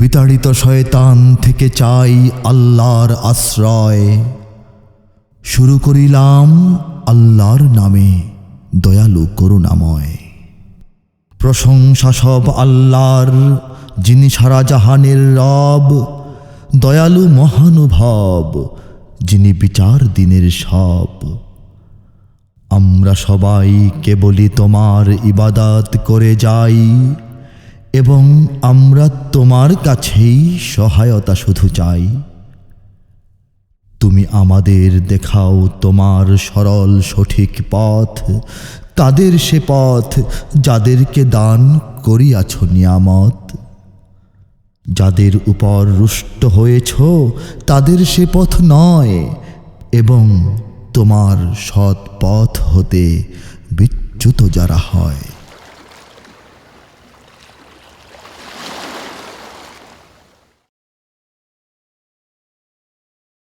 বিতাড়িত শয়তান থেকে চাই আল্লাহর আশ্রয়। শুরু করিলাম আল্লাহর নামে দয়ালু করুণাময়। প্রশংসা সব আল্লাহর, যিনি সারা জাহানের রব। দয়ালু মহানুভব, যিনি বিচার দিনের সব। আমরা সবাই কেবলই তোমার ইবাদাত করে যাই। এবং আমরা তোমার কাছেই সহায়তা শুধু চাই। তুমি আমাদের দেখাও তোমার সরল সঠিক পথ, তাদের সে পথ যাদেরকে দান করিয়াছ নিয়ামত। যাদের উপর রুষ্ট হয়েছ, তাদের সে পথ নয়, এবং তোমার সৎ পথ হতে বিচ্যুত যারা হয়।